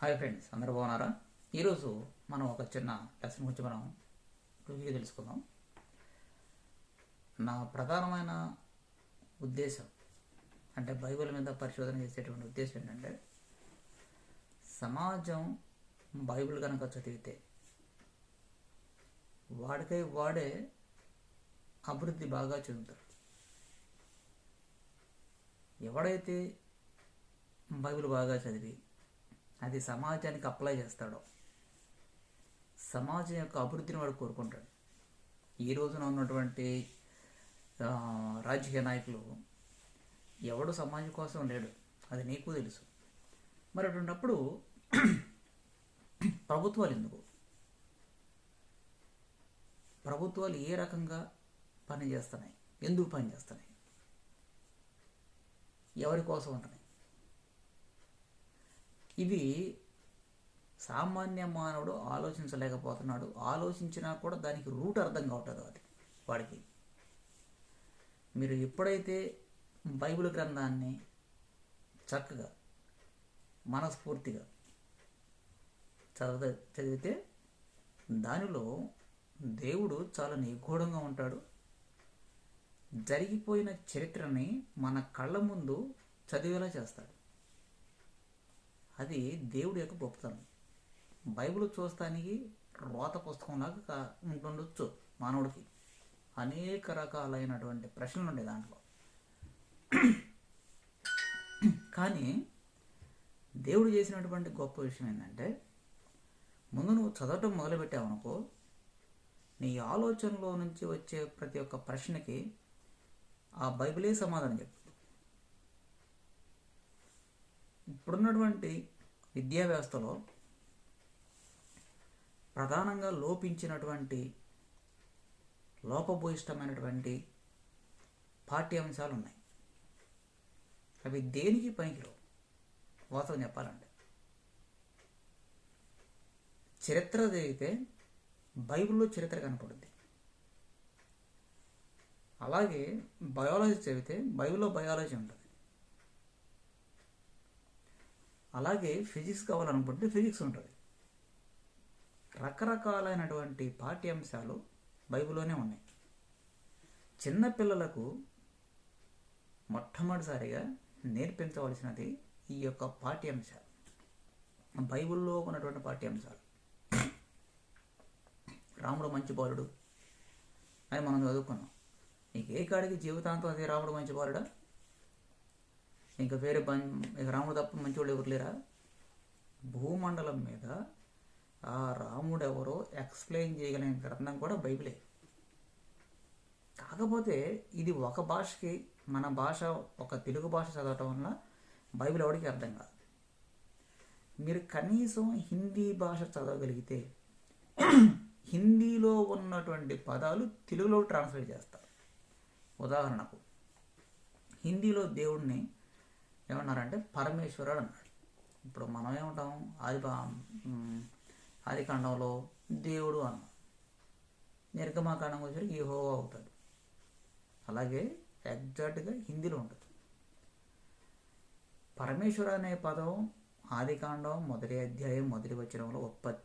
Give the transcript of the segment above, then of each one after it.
Hi friends అందరూ బాగున్నారా? ఈరోజు మనం ఒక చిన్న లెసన్ గురించి మనం రివ్యూ తెలుసుకుందాం. నా ప్రధానమైన ఉద్దేశం అంటే బైబిల్ మీద పరిశోధన చేసేటువంటి ఉద్దేశం ఏంటంటే సమాజం బైబిల్ కనుక చదివితే వాడికై వాడే అభివృద్ధి బాగా చెందుతారు ఎవడైతే బైబిల్ బాగా చదివి అది సమాజానికి అప్లై చేస్తాడో. సమాజం యొక్క అభివృద్ధిని వాడు కోరుకుంటాడు. ఈ రోజున ఉన్నటువంటి రాజకీయ నాయకులు ఎవడు సమాజం కోసం లేడు అది నీకు తెలుసు. మరి అటువంటిప్పుడు ప్రభుత్వాలు ఎందుకు? ప్రభుత్వాలు ఏ రకంగా పని చేస్తున్నాయి ఎందుకు పని చేస్తున్నాయి ఎవరి కోసం ఉంటున్నాయి ఇవి సామాన్య మానవుడు ఆలోచించలేకపోతున్నాడు. ఆలోచించినా కూడా దానికి రూట్ అర్థం కావట్లేదు అది వాడికి. మీరు ఎప్పుడైతే బైబిల్ గ్రంథాన్ని చక్కగా మనస్ఫూర్తిగా చదవ చదివితే దానిలో దేవుడు చాలా నిగూఢంగా ఉంటాడు. జరిగిపోయిన చరిత్రని మన కళ్ళ ముందు చదివేలా చేస్తాడు. అది దేవుడి యొక్క గొప్పతనం. బైబిల్ చూస్తానికి రోత పుస్తకంలాగా ఉంటుండొచ్చు మానవుడికి. అనేక రకాలైనటువంటి ప్రశ్నలు ఉండే దాంట్లో. కానీ దేవుడు చేసినటువంటి గొప్ప విషయం ఏంటంటే ముందు నువ్వు చదవటం మొదలుపెట్టావనుకో నీ ఆలోచనలో నుంచి వచ్చే ప్రతి ఒక్క ప్రశ్నకి ఆ బైబిలే సమాధానం చెప్పు ఇప్పుడున్నటువంటి విద్యా వ్యవస్థలో ప్రధానంగా లోపించినటువంటి లోపభూయిష్టమైనటువంటి పాఠ్యాంశాలు ఉన్నాయి అవి దేనికి పనికిరావు? వాస్తవం చెప్పాలంటే. చరిత్ర చదివితే బైబిల్లో చరిత్ర కనపడుద్ది. అలాగే బయాలజీ చదివితే బైబిల్లో బయాలజీ ఉంటుంది. అలాగే ఫిజిక్స్ కావాలనుకుంటే ఫిజిక్స్ ఉంటుంది. రకరకాలైనటువంటి పాఠ్యాంశాలు బైబిల్లోనే ఉన్నాయి. చిన్నపిల్లలకు మొట్టమొదటిసారిగా నేర్పించవలసినది ఈ యొక్క పాఠ్యాంశాలు. బైబిల్లో ఉన్నటువంటి పాఠ్యాంశాలు. రాముడు మంచి బాలుడు అని మనం చదువుకున్నాం. నీకు ఏ కాడికి జీవితాంతం అదే రాముడు మంచి బాలుడా? ఇంకా వేరే బం ఇక రాముడు తప్ప మంచివాళ్ళు ఎవరు లేరా? భూమండలం మీద ఆ రాముడు ఎవరో ఎక్స్ప్లెయిన్ చేయగలిగిన గ్రంథం కూడా బైబిలే. కాకపోతే ఇది ఒక భాషకి మన భాష ఒక తెలుగు భాష చదవటం వల్ల బైబిల్ ఎవరికి అర్థం కాదు. మీరు కనీసం హిందీ భాష చదవగలిగితే హిందీలో ఉన్నటువంటి పదాలు తెలుగులో ట్రాన్స్లేట్ చేస్తారు. ఉదాహరణకు హిందీలో దేవుడిని ఏమన్నారంటే పరమేశ్వరుడు అన్నాడు. ఇప్పుడు మనం ఏమంటాం? ఆది ఆదికాండంలో దేవుడు అన్నాం నిర్గమాకాండం వచ్చేసరికి యెహోవా అవుతాడు అలాగే ఎగ్జాక్ట్గా హిందీలో ఉంటుంది. పరమేశ్వర అనే పదం ఆదికాండం మొదటి అధ్యాయం మొదటి వచనంలో ఉత్పత్తిలో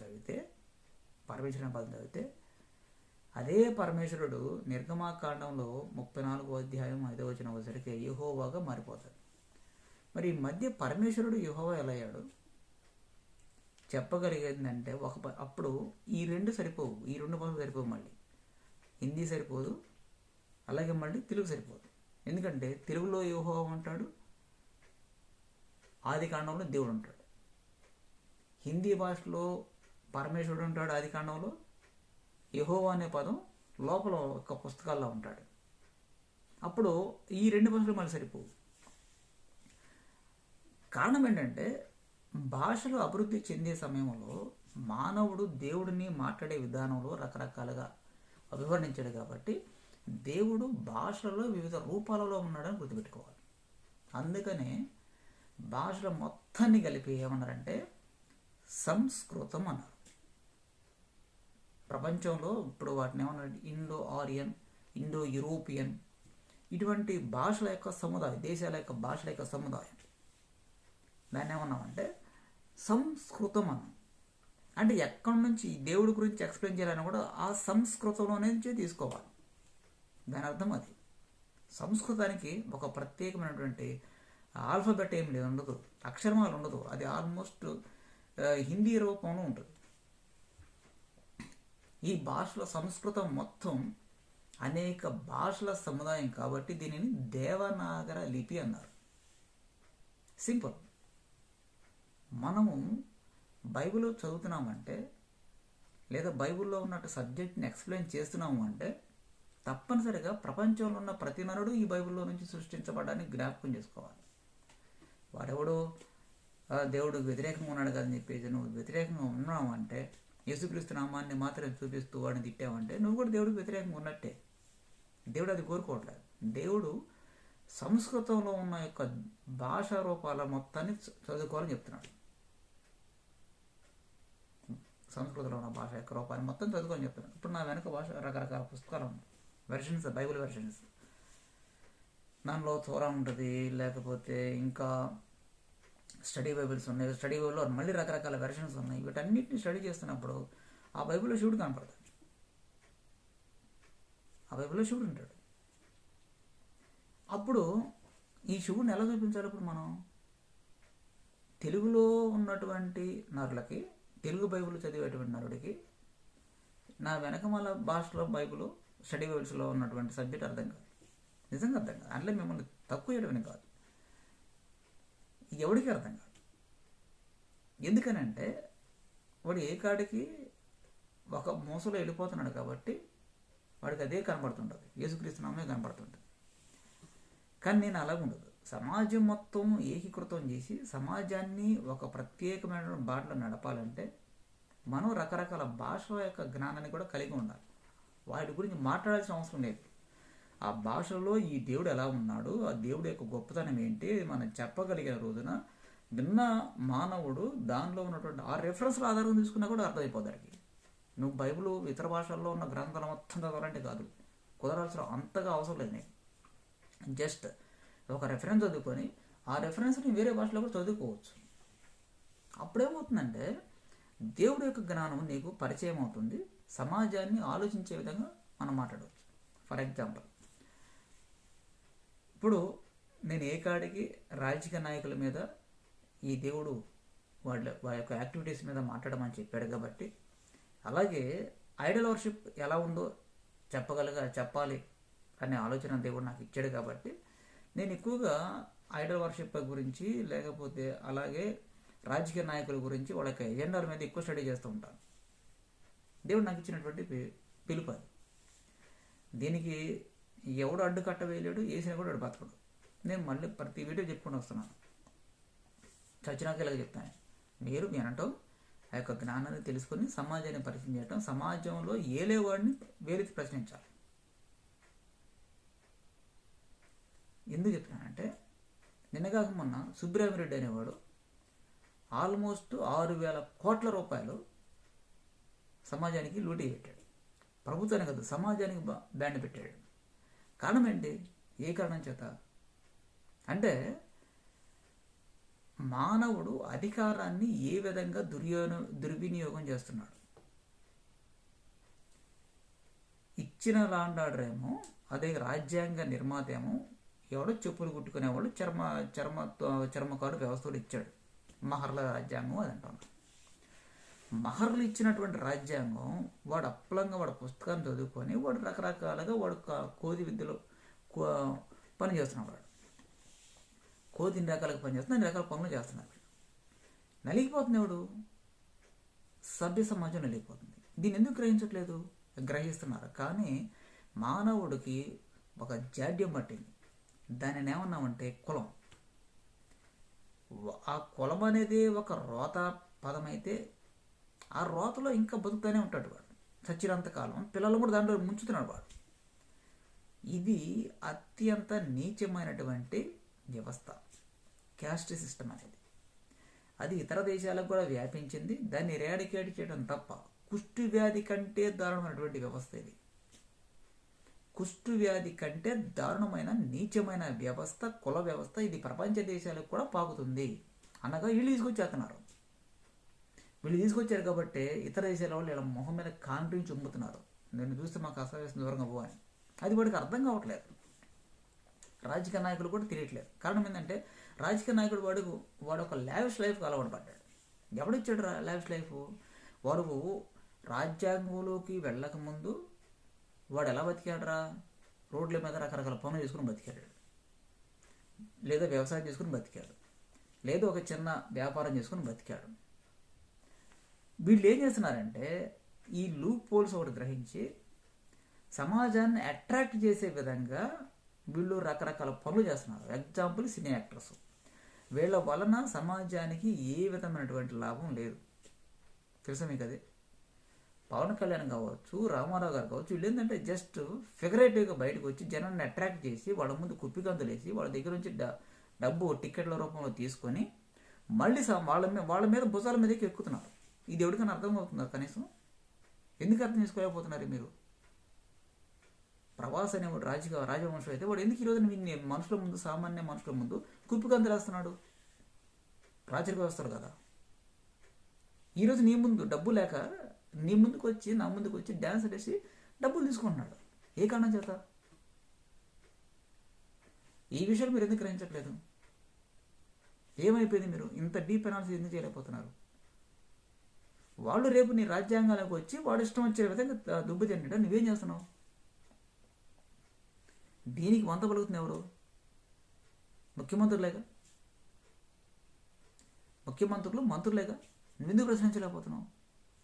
చదివితే పరమేశ్వర అనే పదం చదివితే అదే పరమేశ్వరుడు నిర్గమాకాండంలో ముప్పై నాలుగో అధ్యాయం ఐదో వచ్చిన వచ్చేసరికి యుహోవాగా మారిపోతాడు. మరి ఈ మధ్య పరమేశ్వరుడు యుహోవా ఎలా అయ్యాడు? చెప్పగలిగేందంటే ఒక ప- అప్పుడు ఈ రెండు సరిపోవు ఈ రెండు పనులు సరిపోవు మళ్ళీ. హిందీ సరిపోదు అలాగే మళ్ళీ తెలుగు సరిపోదు. ఎందుకంటే తెలుగులో యహోవా ఉంటాడు ఆది కాండంలో దేవుడు ఉంటాడు. హిందీ భాషలో పరమేశ్వరుడు ఉంటాడు ఆది కాండంలో యహోవా అనే పదం లోపల ఒక పుస్తకాల్లో ఉంటాడు. అప్పుడు ఈ రెండు భాషలు మళ్ళీ సరిపోవు. కారణం ఏంటంటే భాషలు అభివృద్ధి చెందే సమయంలో మానవుడు దేవుడిని మాట్లాడే విధానంలో రకరకాలుగా అభివర్ణించాడు కాబట్టి దేవుడు భాషలలో వివిధ రూపాలలో ఉన్నాడని గుర్తుపెట్టుకోవాలి. అందుకనే భాషల మొత్తాన్ని కలిపి ఏమన్నారంటే సంస్కృతం అన్నారు. ప్రపంచంలో ఇప్పుడు వాటిని ఏమన్నా ఇండో ఆరియన్ ఇండో యూరోపియన్. ఇటువంటి భాషల యొక్క సముదాయం దేశాల యొక్క భాషల యొక్క సముదాయం. దాన్ని ఏమన్నామంటే సంస్కృతం అన్నాం. అంటే ఎక్కడి నుంచి దేవుడి గురించి ఎక్స్ప్లెయిన్ చేయాలని కూడా ఆ సంస్కృతంలో నుంచి తీసుకోవాలి. దాని అర్థం అది. సంస్కృతానికి ఒక ప్రత్యేకమైనటువంటి ఆల్ఫాబెట్ ఏం లేదు ఉండదు. అక్షరమాలు ఉండదు. అది ఆల్మోస్ట్ హిందీ రూపంలో ఉంటుంది. ఈ భాషల సంస్కృతం మొత్తం అనేక భాషల సముదాయం కాబట్టి దీనిని దేవనాగర లిపి అన్నారు. సింపుల్. మనము బైబిల్ చదువుతున్నామంటే లేదా బైబిల్లో ఉన్నట్టు సబ్జెక్ట్ని ఎక్స్ప్లెయిన్ చేస్తున్నాము అంటే తప్పనిసరిగా ప్రపంచంలో ఉన్న ప్రతి నరుడు ఈ బైబిల్లో నుంచి సృష్టించబడడానికి జ్ఞాపకం చేసుకోవాలి. వాడెవడో దేవుడు వ్యతిరేకంగా ఉన్నాడు కదని చెప్పేసి నువ్వు వ్యతిరేకంగా ఉన్నావు అంటే యేసుక్రీస్తు నామాన్ని మాత్రం చూపిస్తూ వాడిని తిట్టావంటే నువ్వు కూడా దేవుడికి వ్యతిరేకంగా ఉన్నట్టే. దేవుడు అది కోరుకోవట్లేదు. దేవుడు సంస్కృతంలో ఉన్న యొక్క భాషా రూపాల మొత్తాన్ని చదువుకోవాలని చెప్తున్నాడు. సంస్కృతంలో ఉన్న భాష యొక్క రూపాన్ని మొత్తం చదువుకోవాలని చెప్తున్నాడు. ఇప్పుడు నా వెనక భాష రకరకాల పుస్తకాలు ఉన్నాయి. వెర్షన్స్ బైబిల్ వెర్షన్స్ దానిలో చోరా ఉంటుంది లేకపోతే ఇంకా స్టడీ బైబిల్స్ ఉన్నాయి స్టడీ బైబిల్లో మళ్ళీ రకరకాల వెర్షన్స్ ఉన్నాయి. వీటన్నిటిని స్టడీ చేస్తున్నప్పుడు ఆ బైబిల్లో శివుడు కనపడతాడు. ఆ బైబిల్లో శివుడు ఉంటాడు. అప్పుడు ఈ శివుడిని ఎలా చూపించాలి ఇప్పుడు మనం? తెలుగులో ఉన్నటువంటి నరులకి తెలుగు బైబిల్ చదివేటువంటి నరుడికి నా వెనకమాల భాషలో బైబిల్ స్టడీ బైబిల్స్లో ఉన్నటువంటి సబ్జెక్ట్ అర్థం కాదు. నిజంగా అర్థం కాదు. అందులో మిమ్మల్ని తక్కువ చేయడం కాదు. ఎవడికి అర్థం కాదు. ఎందుకనంటే వాడు ఏ కాడికి ఒక మోసలో వెళ్ళిపోతున్నాడు కాబట్టి వాడికి అదే కనబడుతుంటుంది. యేసుక్రీస్తు నామే కనబడుతుంటుంది. కానీ నేను అలాగ ఉండదు. సమాజం మొత్తం ఏకీకృతం చేసి సమాజాన్ని ఒక ప్రత్యేకమైన బాటలో నడపాలంటే మనం రకరకాల భాషల యొక్క జ్ఞానాన్ని కూడా కలిగి ఉండాలి. వాటి గురించి మాట్లాడాల్సిన అవసరం లేదు. ఆ భాషలో ఈ దేవుడు ఎలా ఉన్నాడు? ఆ దేవుడు యొక్క గొప్పతనం ఏంటి? మనం చెప్పగలిగిన రోజున విన్న మానవుడు దానిలో ఉన్నటువంటి ఆ రెఫరెన్స్ల ఆధారం తీసుకున్నా కూడా అర్థమైపోతాడికి నువ్వు బైబిల్ ఇతర భాషల్లో ఉన్న గ్రంథాలు మొత్తం చదవాలంటే కాదు. కుదరాల్సిన అంతగా అవసరం లేదు జస్ట్ ఒక రెఫరెన్స్ చదువుకొని ఆ రెఫరెన్స్ని వేరే భాషలో కూడా చదువుకోవచ్చు. అప్పుడేమవుతుందంటే దేవుడి యొక్క జ్ఞానం నీకు పరిచయం అవుతుంది. సమాజాన్ని ఆలోచించే విధంగా మనం మాట్లాడవచ్చు. ఫర్ ఎగ్జాంపుల్ ఇప్పుడు నేను ఏ కాడికి రాజకీయ నాయకుల మీద ఈ దేవుడు వాళ్ళ వారి యొక్క యాక్టివిటీస్ మీద మాట్లాడమని చెప్పాడు కాబట్టి అలాగే ఐడల్ వర్షిప్ ఎలా ఉందో చెప్పగలగా చెప్పాలి అనే ఆలోచన దేవుడు నాకు ఇచ్చాడు కాబట్టి నేను ఎక్కువగా ఐడల్ వర్షిప్ గురించి లేకపోతే అలాగే రాజకీయ నాయకుల గురించి వాళ్ళ యొక్క ఎజెండాల మీద ఎక్కువ స్టడీ చేస్తూ ఉంటాను. దేవుడు నాకు ఇచ్చినటువంటి పి- పిలుపు అది. దీనికి ఎవడు అడ్డు కట్ట వేయలేడు వేసిన కూడా వాడు బతకడు. నేను మళ్ళీ ప్రతి వీడియో చెప్పుకుంటూ వస్తున్నాను. చచ్చినాక ఇలాగ చెప్తాను. మీరు మీ ఆ యొక్క జ్ఞానాన్ని తెలుసుకొని సమాజాన్ని పరిచయం చేయటం సమాజంలో ఏలేవాడిని వేరెత్తి ప్రశ్నించాలి. ఎందుకు చెప్తున్నానంటే నిన్నగాక మొన్న సుబ్రహ్మరెడ్డి అనేవాడు ఆల్మోస్ట్ ఆరు వేల కోట్ల రూపాయలు సమాజానికి లూటీ పెట్టాడు. ప్రభుత్వానికి కాదు సమాజానికి బ్యాండ్ పెట్టాడు. కారణం ఏంటి ఏ కారణం చేత? అంటే మానవుడు అధికారాన్ని ఏ విధంగా దుర్యోగ దుర్వినియోగం చేస్తున్నాడు? ఇచ్చిన లాండాడరేమో అదే రాజ్యాంగ నిర్మాత ఏమో ఎవడో చెప్పులు కుట్టుకునేవాళ్ళు చర్మ చర్మ చర్మకారు వ్యవస్థలు ఇచ్చాడు. మహర్ల రాజ్యాంగం అది అంటున్నాడు మహర్లు ఇచ్చినటువంటి రాజ్యాంగం వాడు అప్పలంగా వాడు పుస్తకాన్ని చదువుకొని వాడు రకరకాలుగా వాడు కోది విద్యలో కో- పని చేస్తున్నాడు వాడు. కోతి ఇన్ని రకాలుగా పని చేస్తున్నా అన్ని రకాల పనులు చేస్తున్నారు నలిగిపోతుంది ఎవడు? సభ్య సమాజం నలిగిపోతుంది. దీన్ని ఎందుకు గ్రహించట్లేదు? గ్రహిస్తున్నారు. కానీ మానవుడికి ఒక జాడ్యం పట్టింది. దానిని ఏమన్నామంటే కులం. ఆ కులం అనేది ఒక రోత పదమైతే ఆ రోతలో ఇంకా బతుకుతూనే ఉంటాడు వాడు. చచ్చినంతకాలం పిల్లలు కూడా దాంట్లో ముంచుతున్నాడు వాడు. ఇది అత్యంత నీచమైనటువంటి వ్యవస్థ. క్యాస్ట్ సిస్టమ్ అనేది. అది ఇతర దేశాలకు కూడా వ్యాపించింది. దాన్ని రేడికేట్ చేయడం తప్ప కుష్టు వ్యాధి కంటే దారుణమైనటువంటి వ్యవస్థ ఇది. కుష్టు వ్యాధి కంటే దారుణమైన నీచమైన వ్యవస్థ కుల వ్యవస్థ ఇది ప్రపంచ దేశాలకు కూడా పాకుతుంది. అనగా వీళ్ళు తీసుకొచ్చేస్తున్నారు. వీళ్ళు తీసుకొచ్చారు కాబట్టి ఇతర దేశాల వాళ్ళు ఇలా మొహం మీద కాంక్రీట్ చుంపుతున్నారు నేను చూస్తే మాకు అసహ్యం దూరంగా పోవని అది వాడికి అర్థం కావట్లేదు. రాజకీయ నాయకులు కూడా తెలియట్లేదు. కారణం ఏంటంటే రాజకీయ నాయకుడు వాడు వాడు ఒక లావిష్ లైఫ్కి అలవాటు పడ్డాడు. ఎవడిచ్చాడు రా లావిష్ లైఫ్ వాడు రాజ్యాంగంలోకి వెళ్ళకముందు వాడు ఎలా బతికాడురా రోడ్ల మీద రకరకాల పనులు చేసుకుని బతికాడు. లేదా వ్యవసాయం చేసుకుని బతికాడు. లేదా ఒక చిన్న వ్యాపారం చేసుకుని బతికాడు. వీళ్ళు ఏం చేస్తున్నారంటే ఈ లూప్ పోల్స్ ఒకటి గ్రహించి సమాజాన్ని అట్రాక్ట్ చేసే విధంగా వీళ్ళు రకరకాల పనులు చేస్తున్నారు. ఎగ్జాంపుల్ సినీ యాక్టర్స్ వీళ్ళ వలన సమాజానికి ఏ విధమైనటువంటి లాభం లేదు. తెలుసా మీకు అది? పవన్ కళ్యాణ్ కావచ్చు రామారావు గారు కావచ్చు వీళ్ళు ఏంటంటే జస్ట్ ఫిగరేటివ్గా బయటకు వచ్చి జనాన్ని అట్రాక్ట్ చేసి వాళ్ళ ముందు కుప్పిగంతులేసి వాళ్ళ దగ్గర నుంచి డ- డబ్బు టికెట్ల రూపంలో తీసుకొని మళ్ళీ వాళ్ళ మీద వాళ్ళ మీద భుజాల మీదకి ఎక్కుతున్నారు. ఇది ఎవరికైనా అర్థమవుతుందా కనీసం? ఎందుకు అర్థం చేసుకోలేకపోతున్నారు మీరు? ప్రభాస్ అనేవాడు రాజకీయ రాజవంశం అయితే వాడు ఎందుకు ఈరోజు వీడిని మనుషుల ముందు సామాన్య మనుషుల ముందు కుప్పిగంతులేస్తున్నాడు రాజరిక వ్యవస్థలు కదా. ఈరోజు నీ ముందు డబ్బు లేక నీ ముందుకు వచ్చి నా ముందుకు వచ్చి డ్యాన్స్ వేసి డబ్బులు తీసుకుంటున్నాడు. ఏ కారణం చేత? ఈ విషయాలు మీరు ఎందుకు గ్రహించట్లేదు? ఏమైపోయింది మీరు? ఇంత డీప్ అనాలిసిస్ ఎందుకు చేయలేకపోతున్నారు? వాళ్ళు రేపు నీ రాజ్యాంగాలకు వచ్చి వాడు ఇష్టం వచ్చే విధంగా ద- దుబ్బు తింటాడు. నువ్వేం చేస్తున్నావు? దీనికి వంత పలుకుతుంది ఎవరు? ముఖ్యమంత్రులేగా ముఖ్యమంత్రులు మంత్రులేగా నువ్వెందుకు ప్రశ్నించలేకపోతున్నావు?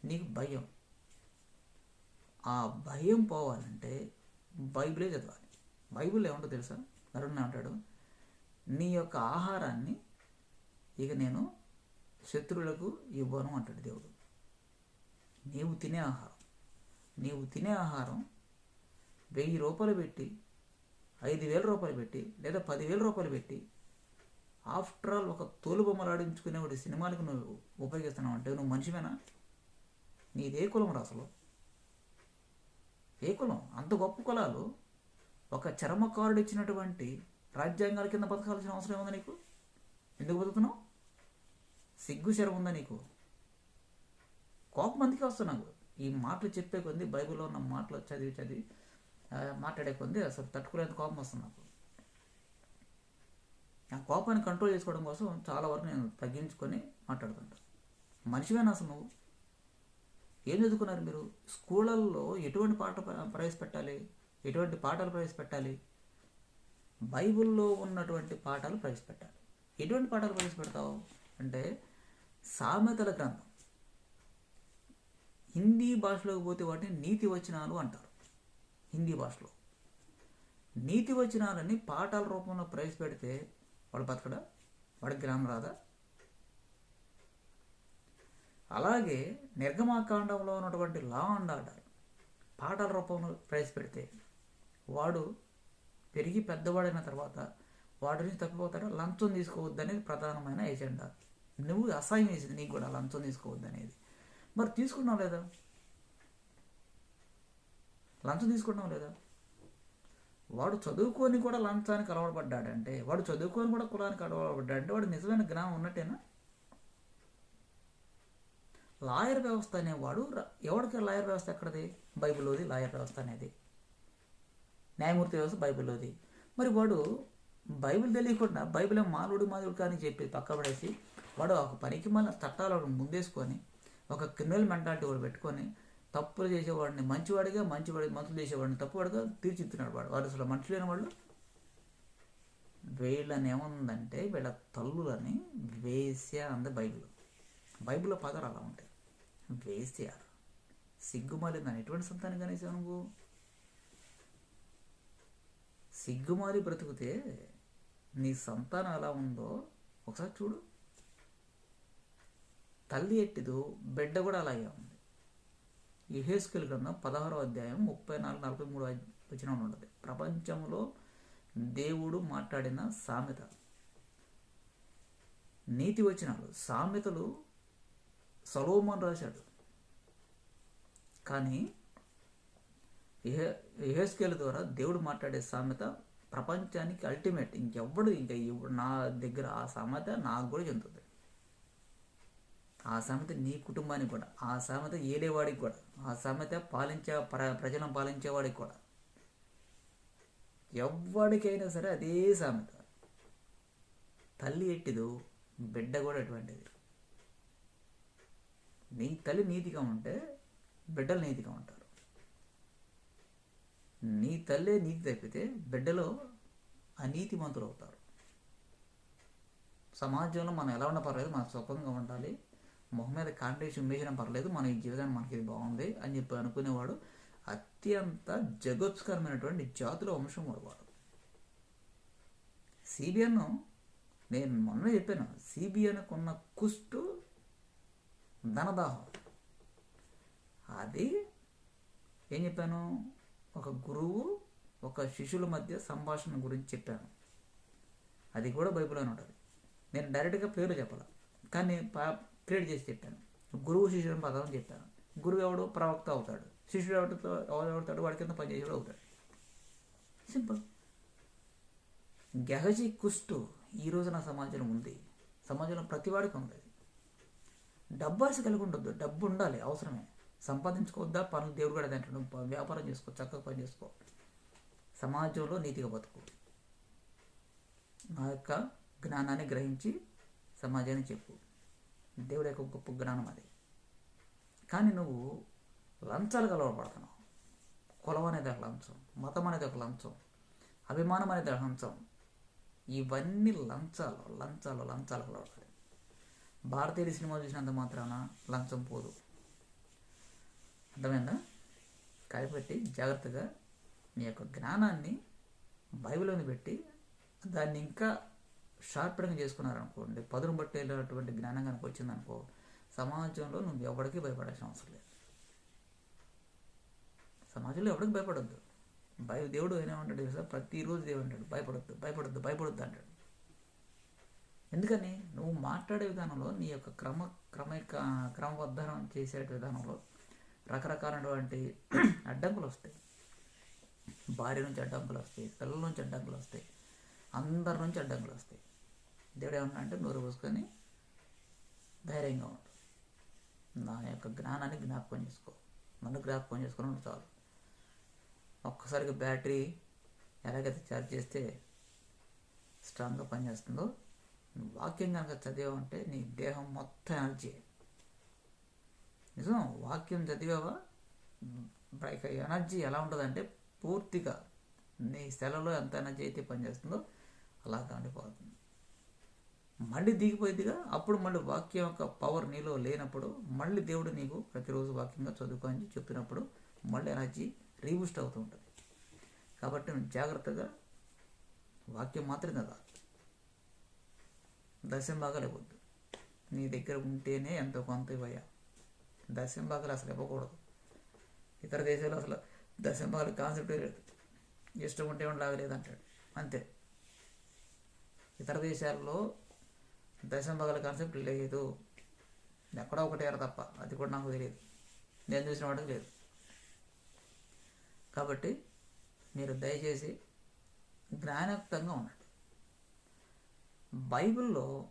నీకు భయం. ఆ భయం పోవాలంటే బైబిలే చదవాలి. బైబిల్ ఏమంటో తెలుసా? నరుణ్ అంటాడు నీ యొక్క ఆహారాన్ని ఇక నేను శత్రువులకు ఇవ్వను అంటాడు దేవుడు. నీవు తినే ఆహారం. నీవు తినే ఆహారం వెయ్యి రూపాయలు పెట్టి ఐదు వేల రూపాయలు పెట్టి లేదా పదివేల రూపాయలు పెట్టి ఆఫ్టర్ ఆల్ ఒక తోలు బొమ్మలు ఆడించుకునేవాడి సినిమాలకు నువ్వు ఉపయోగిస్తున్నావు అంటే నువ్వు మనిషివేనా? నీదే కులం రా అసలు. ఏ కులం? అంత గొప్ప కులాలు ఒక చర్మకారుడు ఇచ్చినటువంటి రాజ్యాంగాల కింద బతకాల్సిన అవసరం ఉందా నీకు? ఎందుకు బతుకుతున్నావు? సిగ్గు శరం ఉందా నీకు? కోపం అందుకే వస్తుంది నాకు ఈ మాటలు చెప్పే కొంది బైబిల్లో ఉన్న మాటలు చదివి చదివి మాట్లాడే కొంది అసలు తట్టుకోలేని కోపం వస్తుంది నాకు. ఆ కోపాన్ని కంట్రోల్ చేసుకోవడం కోసం చాలా వరకు నేను తగ్గించుకొని మాట్లాడుతుంటాను మనిషివేనా అసలు నువ్వు? ఏం చదువుకున్నారు మీరు? స్కూళ్ళల్లో ఎటువంటి పాట ప్రవేశపెట్టాలి? ఎటువంటి పాటలు ప్రవేశపెట్టాలి? బైబిల్లో ఉన్నటువంటి పాఠాలు ప్రవేశపెట్టాలి. ఎటువంటి పాఠాలు ప్రవేశపెడతావు? అంటే సామెతల గ్రంథం. హిందీ భాషలోకి పోతే వాటిని నీతి వచనాలు అంటారు. హిందీ భాషలో. నీతి వచనాలని పాఠాల రూపంలో ప్రవేశపెడితే వాడు బతకడా? వాడికి గ్రామం రాదా? అలాగే నిర్గమాకాండంలో ఉన్నటువంటి లా అండ్ ఆర్డర్ పాఠాల రూపంలో ప్రవేశపెడితే వాడు పెరిగి పెద్దవాడైన తర్వాత వాడి నుంచి తప్పిపోతాడు? లంచం తీసుకోవద్దనేది ప్రధానమైన ఎజెండా. నువ్వు అసహ్యం వేసింది నీకు కూడా లంచం తీసుకోవద్దనేది. మరి తీసుకున్నావు లేదా? లంచం తీసుకున్నావు లేదా? వాడు చదువుకొని కూడా లంచానికి అలవాటుపడ్డాడంటే వాడు చదువుకొని కూడా కులానికి అలవాటుపడ్డాడంటే వాడు నిజమైన జ్ఞానం ఉన్నట్టేనా? లాయర్ వ్యవస్థ అనేవాడు ఎవడికి ఎవరికి లాయర్ వ్యవస్థ ఎక్కడది? బైబిల్లోది లాయర్ వ్యవస్థ అనేది. న్యాయమూర్తి వ్యవస్థ బైబిల్లోది. మరి వాడు బైబిల్ తెలియకుండా బైబిల్ ఏం మాలుడు మాదిరి కానీ చెప్పి పక్క పడేసి వాడు ఒక పనికి మళ్ళీ చట్టాలను ముందేసుకొని ఒక క్రిమినల్ మెంటాలిటీ వాడు పెట్టుకొని తప్పులు చేసేవాడిని మంచివాడిగా మంచివాడి మంతులు చేసేవాడిని తప్పువాడిగా తీర్చిద్దున్నాడు వాడు. వాడు అసలు మనుషులైన వాళ్ళు వీళ్ళని ఏముందంటే వీళ్ళ తల్లులని వేశ్య అంది బైబిల్. బైబిల్లో పదాలు అలా ఉంటాయి. వేశ్య సిగ్గుమాలి దాని ఎటువంటి సంతానం కనీసం నువ్వు? సిగ్గుమాలి బ్రతికితే నీ సంతానం ఎలా ఉందో ఒకసారి చూడు. తల్లి ఎట్టిదో బిడ్డ కూడా అలాగే ఉంది. యహేస్కెల్ గ్రంథం పదహారో అధ్యాయం ముప్పై నాలుగు నలభై మూడు వచ్చిన ఉంటుంది. ప్రపంచంలో దేవుడు మాట్లాడిన సామెత. నీతి వచనాలు సామెతలు సలోమన్ రాశాడు. కానీ యహేస్కేల్ ద్వారా దేవుడు మాట్లాడే సామెత ప్రపంచానికి అల్టిమేట్ ఇంకెవ్వడు ఇంకా నా దగ్గర ఆ సామెత నాకు కూడా చెందుతుంది. ఆ సామెత నీ కుటుంబానికి కూడా ఆ సామెత ఏలేవాడికి కూడా ఆ సామెత పాలించే ప్ర ప్రజలను పాలించేవాడికి కూడా. ఎవరికైనా సరే అదే సామెత. తల్లి ఎట్టిదో బిడ్డ కూడా అటువంటిది. నీ తల్లి నీతిగా ఉంటే బిడ్డలు నీతిగా ఉంటారు. నీ తల్లే నీతి తప్పితే బిడ్డలో అనీతిమంతులు అవుతారు సమాజంలో మనం ఎలా ఉన్నా పర్వాలేదు మనం సుఖంగా ఉండాలి. మొహం మీద కాంపిటీషన్ ఇమేషన్ పర్లేదు మన ఈ జీవితాన్ని మనకి ఇది బాగుంది అని చెప్పి అనుకునేవాడు. అత్యంత జగోత్స్కరమైనటువంటి జాతుల వంశం వాడు. వాడు సిబిఎన్ నేను మొన్న చెప్పాను సిబిఎన్కు ఉన్న కుష్టు ధనదాహం. అది ఏం చెప్పాను? ఒక గురువు ఒక శిష్యుల మధ్య సంభాషణ గురించి చెప్పాను. అది కూడా బైబిల్లోనే ఉంటుంది. నేను డైరెక్ట్గా పేరు చెప్పాలి. కానీ క్రియేట్ చేసి చెప్పాను. గురువు శిష్యుని పదం చెప్పాను. గురువు ఎవడు ప్రవక్త అవుతాడు. శిష్యుడు ఎవరితో ఎవరు అవుతాడు వాడి కింద పనిచేసేవాడు అవుతాడు. సింపుల్. గెహజీ కుష్టు ఈ రోజు నా సమాజంలో ఉంది. సమాజంలో ప్రతి వాడికి ఉంది. డబ్బు ఆశ కలిగి ఉండొద్దు. డబ్బు ఉండాలి అవసరమే. సంపాదించుకోవద్దా పనులు దేవుడు కూడా దాంట్లో వ్యాపారం చేసుకో చక్కగా పని చేసుకో. సమాజంలో నీతిగా బతుకు. నా యొక్క జ్ఞానాన్ని గ్రహించి సమాజాన్ని చెప్పు. దేవుడి యొక్క గొప్ప జ్ఞానం అది. కానీ నువ్వు లంచాలు కలవబడుతున్నావు. కులం అనేది ఒక లంచం మతం అనేది ఒక లంచం అభిమానం అనేది ఒక లంచం. ఇవన్నీ లంచాలు లంచాలు లంచాలు కలవడాలి భారతీయ సినిమా చూసినంత మాత్రాన లంచం పోదు. అర్థమైందా? కాబట్టి జాగ్రత్తగా నీ యొక్క జ్ఞానాన్ని బైబిల్లోని పెట్టి దాన్ని ఇంకా షార్ప్గా చేసుకున్నారనుకోండి పదును పట్టేటటువంటి జ్ఞానం కనుక వచ్చిందనుకో సమాజంలో నువ్వు ఎవరికి భయపడాల్సిన అవసరం లేదు. సమాజంలో ఎవరికి భయపడొద్దు. భయ దేవుడు ఏమంటాడు తెలుసా? ప్రతిరోజు దేవుడు అంటాడు భయపడొద్దు భయపడొద్దు భయపడొద్దు అంటాడు. ఎందుకని? నువ్వు మాట్లాడే విధానంలో నీ యొక్క క్రమ క్రమ క్రమబద్ధనం చేసే విధానంలో రకరకాలైనటువంటి అడ్డంకులు వస్తాయి. భార్య నుంచి అడ్డంకులు వస్తాయి పిల్లల నుంచి అడ్డంకులు వస్తాయి అందరి నుంచి అడ్డంకులు వస్తాయి. దేవుడు ఏమన్నా అంటే నోరు పోసుకొని ధైర్యంగా ఉండు. నా యొక్క జ్ఞానాన్ని జ్ఞాపకం చేసుకో. నన్ను జ్ఞాపకం చేసుకుని చాలు. ఒక్కసారిగా బ్యాటరీ ఎలాగైతే ఛార్జ్ చేస్తే స్ట్రాంగ్గా పనిచేస్తుందో వాక్యం కనుక చదివావంటే నీ దేహం మొత్తం ఎనర్జీ. నిజం? వాక్యం చదివావా? ఇక ఎనర్జీ ఎలా ఉంటుందంటే పూర్తిగా నీ సెలలో ఎంత ఎనర్జీ అయితే పనిచేస్తుందో అలా ఉండిపోతుంది. మళ్ళీ దిగిపోయిందిగా అప్పుడు మళ్ళీ వాక్యం యొక్క పవర్ నీలో లేనప్పుడు మళ్ళీ దేవుడు నీకు ప్రతిరోజు వాక్యంగా చదువుకొని చెప్పినప్పుడు మళ్ళీ ఎనర్జీ రీబూస్ట్ అవుతూ ఉంటుంది. కాబట్టి నువ్వు జాగ్రత్తగా వాక్యం మాత్రం కదా దశం భాగాలు నీ దగ్గర ఉంటేనే ఎంతో కొంత ఇవ్వయా దశం భాగాలు అసలు ఇవ్వకూడదు. ఇతర దేశాల్లో అసలు దశం భాగాలు కాన్సెప్టే లేదు. ఇష్టం ఉంటే లాగలేదు అంటాడు అంతే. ఇతర దేశాల్లో దశం భాగాల కాన్సెప్ట్ లేదు. ఎక్కడో ఒకటి తప్ప అది కూడా నాకు తెలియదు. నేను చూసిన వాడికి లేదు. కాబట్టి మీరు దయచేసి జ్ఞానయుక్తంగా ఉండండి. బైబిల్లో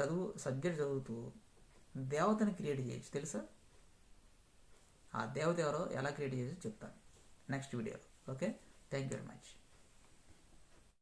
చదువు సబ్జెక్ట్ చదువుతూ దేవతని క్రియేట్ చేయొచ్చు తెలుసా? ఆ దేవత ఎవరో ఎలా క్రియేట్ చేయొచ్చు చెప్తాను. నెక్స్ట్ వీడియోలో. Okay? Thank you very much.